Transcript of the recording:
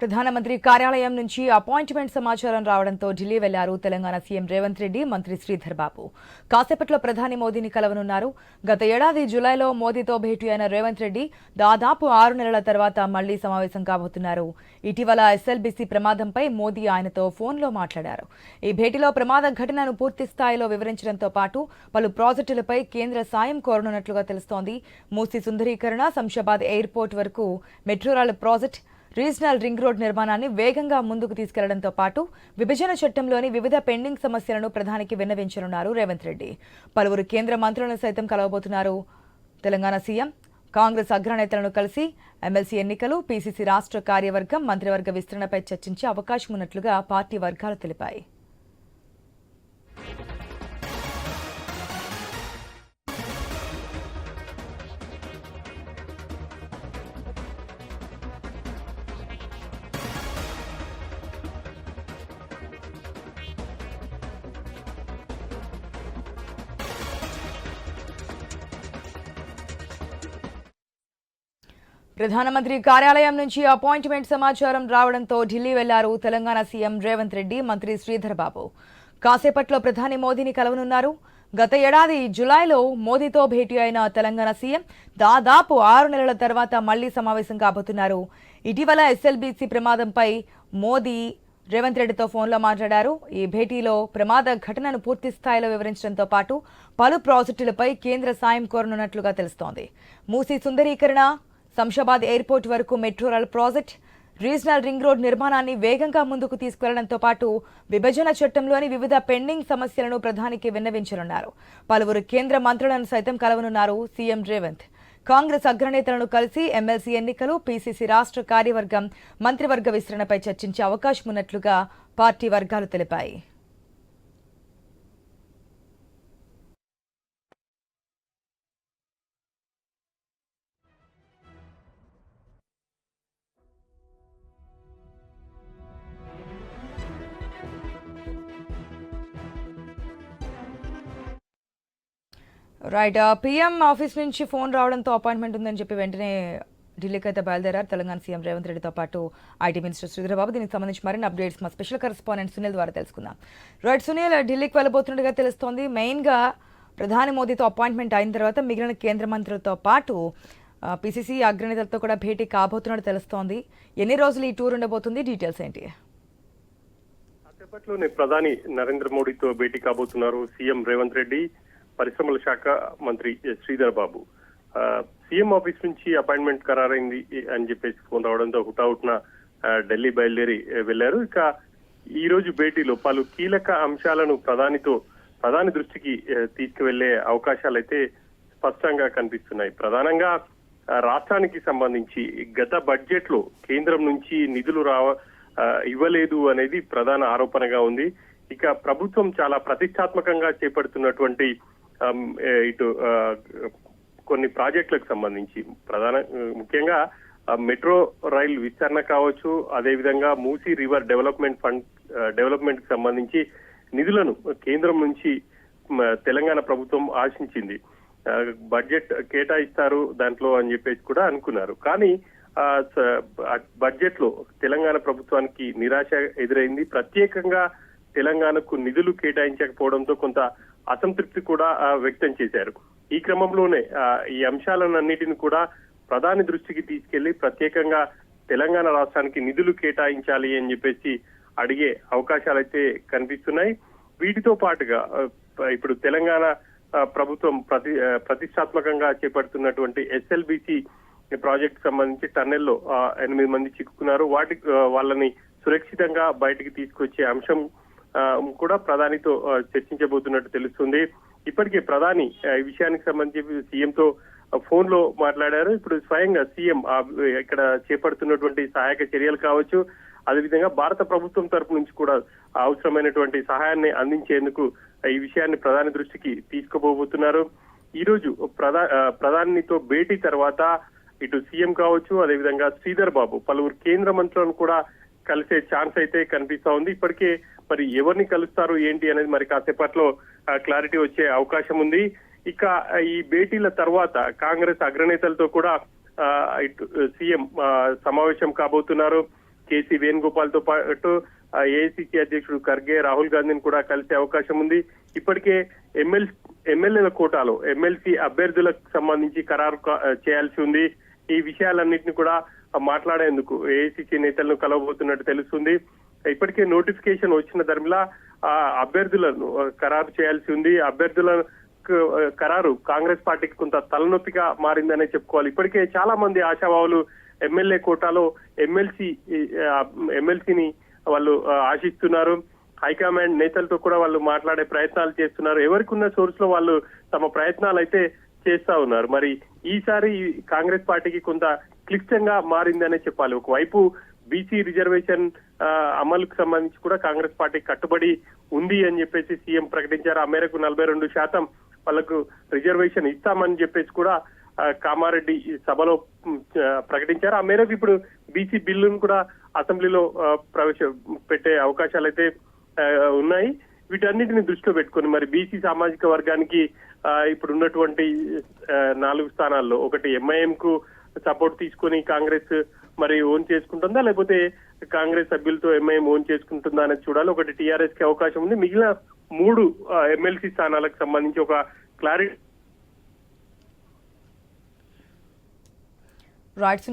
ప్రధానమంత్రి కార్యాలయం నుంచి అపాయింట్మెంట్ సమాచారం రావడంతో ఢిల్లీ వెళ్ళారు తెలంగాణ సీఎం రేవంత్ రెడ్డి మంత్రి శ్రీధర్ బాబు. కాసేపట్లో ప్రధాని మోదీని కలవనున్నారు. గత ఏడాది జులైలో మోదీతో భేటీ అయిన రేవంత్ రెడ్డి దాదాపు ఆరు నెలల తర్వాత మళ్ళీ సమావేశం కాబోతున్నారు. ఇటీవల ఎస్ఎల్బీసీ ప్రమాదంపై మోదీ ఆయనతో ఫోన్లో మాట్లాడారు. ఈ భేటీలో ప్రమాద ఘటనను పూర్తి స్థాయిలో వివరించడంతో పాటు పలు ప్రాజెక్టులపై కేంద్ర సాయం కోరనున్నట్లుగా తెలుస్తోంది. మూసి సుందరీకరణ శంషాబాద్ ఎయిర్పోర్ట్ వరకు metro rail project regional ring road నిర్మాణాన్ని వేగంగా ముందుకు తీసుకెళ్ళడంతో పాటు విభజన చట్టంలోని వివిధ పెండింగ్ సమస్యలను ప్రధానికి విన్నవించనున్నారు రేవంత్ రెడ్డి. పలువురు కేంద్ర మంత్రులను సైతం కలవబోతున్నారు. తెలంగాణ సీఎం కాంగ్రెస్ అగ్రనేతలను కలిసి ఎమ్మెల్సీ ఎన్నికలు పీసీసీ రాష్ట్ర కార్యవర్గం మంత్రివర్గ విస్తరణపై చర్చించే అవకాశం ఉన్నట్లుగా పార్టీ వర్గాలు తెలిపాయి. ప్రధానమంత్రి కార్యాలయం నుంచి అపాయింట్మెంట్ సమాచారం రావడంతో ఢిల్లీ వెళ్ళారు తెలంగాణ సీఎం రేవంత్ రెడ్డి మంత్రి శ్రీధర్ బాబు. కాసేపట్లో ప్రధాని మోదీని కలవనున్నారు. గత ఏడాది జులైలో మోదీతో భేటీ అయిన తెలంగాణ సీఎం దాదాపు ఆరు నెలల తర్వాత మళ్ళీ సమావేశం కాబోతున్నారు. ఇటీవల ఎస్ఎల్బీసీ ప్రమాదంపై మోదీ రేవంత్ రెడ్డితో ఫోన్లో మాట్లాడారు. ఈ భేటీలో ప్రమాద ఘటనను పూర్తి స్థాయిలో వివరించడంతో పాటు పలు ప్రాజెక్టులపై కేంద్ర సాయం కోరనున్నట్లుగా తెలుస్తోంది. మూసీ సుందరీకరణ శంషాబాద్ ఎయిర్పోర్ట్ వరకు metro rail project regional ring road నిర్మాణాన్ని వేగంగా ముందుకు తీసుకెళ్ళడంతో పాటు విభజన చట్టంలోని వివిధ పెండింగ్ సమస్యలను ప్రధానికి విన్నవించనున్నారు. పలువురు కేంద్ర మంత్రులను సైతం కలవనున్నారు సీఎం రేవంత్. కాంగ్రెస్ అగ్రనేతలను కలిసి ఎమ్మెల్సీ ఎన్నికలు పీసీసీ రాష్ట్ర కార్యవర్గం మంత్రివర్గ విస్తరణపై చర్చించే అవకాశం ఉన్నట్లుగా పార్టీ వర్గాలు తెలిపాయి. రైట్ పీఎం ఆఫీస్ నుంచి ఫోన్ రావడంతో అపాయింట్మెంట్ ఉందని చెప్పి వెంటనే ఢిల్లీకి అయితే బయలుదేరారు. తెలంగాణ సీఎం రేవంత్ రెడ్డితో పాటు ఐటీ మినిస్టర్ శ్రీధరబాబు. దీనికి సంబంధించి మరిన్ని అప్డేట్స్ మా స్పెషల్ కరెస్పాండెంట్ సునీల్ ద్వారా తెలుసుకుందాం. రైట్ సునీల్ ఢిల్లీకి వెళ్ళబోతున్నట్టుగా తెలుస్తోంది. మెయిన్గా ప్రధాని మోదీతో అపాయింట్మెంట్ అయిన తర్వాత మిగిలిన కేంద్ర మంత్రులతో పాటు పిసిసి అగ్రనేతలతో కూడా భేటీ కాబోతున్నట్టు తెలుస్తోంది. ఎన్ని రోజులు ఈ టూర్ ఉండబోతుంది? డీటెయిల్స్ ఏంటి? కాసేపట్లోనే ప్రధాని నరేంద్ర మోడీతో భేటీ కాబోతున్నారు సీఎం రేవంత్ రెడ్డి. పరిశ్రమల శాఖ మంత్రి శ్రీధర్ బాబు. సీఎం ఆఫీస్ నుంచి అపాయింట్మెంట్ ఖరారైంది అని చెప్పేసి ఫోన్ రావడంతో హుటాహుట్న ఢిల్లీ బయలుదేరి వెళ్ళారు ఇక ఈ రోజు భేటీలో పలు కీలక అంశాలను ప్రధానితో ప్రధాని దృష్టికి తీసుకువెళ్ళే అవకాశాలైతే స్పష్టంగా కనిపిస్తున్నాయి. ప్రధానంగా రాష్ట్రానికి సంబంధించి గత బడ్జెట్లో కేంద్రం నుంచి నిధులు రావ ఇవ్వలేదు అనేది ప్రధాన ఆరోపణగా ఉంది. ఇక ప్రభుత్వం చాలా ప్రతిష్టాత్మకంగా చేపడుతున్నటువంటి Um, ఇటు కొన్ని ప్రాజెక్టులకు సంబంధించి ప్రధాన ముఖ్యంగా ఆ, మెట్రో రైల్ విస్తరణ కావచ్చు అదేవిధంగా మూసీ రివర్ డెవలప్మెంట్ ఫండ్ డెవలప్మెంట్కి సంబంధించి నిధులను కేంద్రం నుంచి తెలంగాణ ప్రభుత్వం ఆశించింది. బడ్జెట్ కేటాయిస్తారు దాంట్లో అని చెప్పేసి కూడా అనుకున్నారు. కానీ ఆ బడ్జెట్లో తెలంగాణ ప్రభుత్వానికి నిరాశ ఎదురైంది. ప్రత్యేకంగా తెలంగాణకు నిధులు కేటాయించకపోవడంతో కొంత అసంతృప్తి కూడా వ్యక్తం చేశారు. ఈ క్రమంలోనే ఈ అంశాలన్నిటిని కూడా ప్రధాని దృష్టికి తీసుకెళ్ళి ప్రత్యేకంగా తెలంగాణ రాష్ట్రానికి నిధులు కేటాయించాలి అని చెప్పేసి అడిగే అవకాశాలైతే కనిపిస్తున్నాయి. వీటితో పాటుగా ఇప్పుడు తెలంగాణ ప్రభుత్వం ప్రతి ప్రతిష్టాత్మకంగా చేపడుతున్నటువంటి ఎస్ఎల్బిసి ప్రాజెక్ట్ సంబంధించి టన్నెల్లో ఎనిమిది మంది చిక్కుకున్నారు. వాటి వాళ్ళని సురక్షితంగా బయటికి తీసుకొచ్చే అంశం కూడా ప్రధానితో చర్చించబోతున్నట్టు తెలుస్తుంది. ఇప్పటికే ప్రధాని ఈ విషయానికి సంబంధించి సీఎంతో ఫోన్లో మాట్లాడారు. ఇప్పుడు స్వయంగా సీఎం ఇక్కడ చేపడుతున్నటువంటి సహాయక చర్యలు కావచ్చు అదేవిధంగా భారత ప్రభుత్వం తరపు నుంచి కూడా అవసరమైనటువంటి సహాయాన్ని అందించేందుకు ఈ విషయాన్ని ప్రధాని దృష్టికి తీసుకుపోబోతున్నారు. ఈ రోజు ప్రధా ప్రధానితో భేటీ తర్వాత ఇటు సీఎం కావచ్చు అదేవిధంగా శ్రీధర్ బాబు పలువురు కేంద్ర మంత్రులను కూడా కలిసే ఛాన్స్ అయితే కనిపిస్తా ఉంది. ఇప్పటికే మరి ఎవరిని కలుస్తారు ఏంటి అనేది మరి కాసేపట్లో క్లారిటీ వచ్చే అవకాశం ఉంది. ఇక ఈ భేటీల తర్వాత కాంగ్రెస్ అగ్రనేతలతో కూడా ఇటు సీఎం సమావేశం కాబోతున్నారు. కేసీ వేణుగోపాల్తో పాటు ఏఐసిసి అధ్యక్షుడు ఖర్గే రాహుల్ గాంధీని కూడా కలిసే అవకాశం ఉంది. ఇప్పటికే ఎమ్మెల్ ఎమ్మెల్యేల కోటాలో ఎమ్మెల్సీ అభ్యర్థులకు సంబంధించి ఖరారు కా- చేయాల్సి ఉంది. ఈ విషయాలన్నింటినీ కూడా మాట్లాడేందుకు ఏఐసిసి నేతలను కలవబోతున్నట్టు తెలుస్తుంది. ఇప్పటికే నోటిఫికేషన్ వచ్చిన ధర్మిలా ఆ అభ్యర్థులను ఖరారు చేయాల్సి ఉంది. అభ్యర్థుల ఖరారు కాంగ్రెస్ పార్టీకి కొంత తలనొప్పిగా మారిందనే చెప్పుకోవాలి. ఇప్పటికే చాలా మంది ఆశావాహులు ఎమ్మెల్యే కోటాలో ఎమ్మెల్సీ ఎమ్మెల్సీని వాళ్ళు ఆశిస్తున్నారు. హైకమాండ్ నేతలతో కూడా వాళ్ళు మాట్లాడే ప్రయత్నాలు చేస్తున్నారు. ఎవరికి ఉన్న సోర్స్లో వాళ్ళు తమ ప్రయత్నాలు అయితే చేస్తా ఉన్నారు. మరి ఈసారి కాంగ్రెస్ పార్టీకి కొంత క్లిష్టంగా మారిందనే చెప్పాలి. ఒకవైపు బీసీ రిజర్వేషన్ అమలుకు సంబంధించి కూడా కాంగ్రెస్ పార్టీ కట్టుబడి ఉంది అని చెప్పేసి సీఎం ప్రకటించారు. ఆ మేరకు నలభై రెండు శాతం వాళ్ళకు రిజర్వేషన్ ఇస్తామని చెప్పేసి కూడా కామారెడ్డి సభలో ప్రకటించారు. ఆ మేరకు ఇప్పుడు బీసీ బిల్లును కూడా అసెంబ్లీలో ప్రవేశ పెట్టే అవకాశాలు అయితే ఉన్నాయి. వీటన్నిటిని దృష్టిలో పెట్టుకొని మరి బీసీ సామాజిక వర్గానికి ఇప్పుడు ఉన్నటువంటి నాలుగు స్థానాల్లో ఒకటి ఎంఐఎం కు సపోర్ట్ తీసుకొని కాంగ్రెస్ మరి ఓన్ చేసుకుంటుందా? లేకపోతే కాంగ్రెస్ సభ్యులతో ఎంఐఎం ఓన్ చేసుకుంటుందా అనేది చూడాలి. ఒకటి టీఆర్ఎస్కి అవకాశం ఉంది. మిగిలిన మూడు ఎమ్మెల్సీ స్థానాలకు సంబంధించి ఒక క్లారిటీ రైట్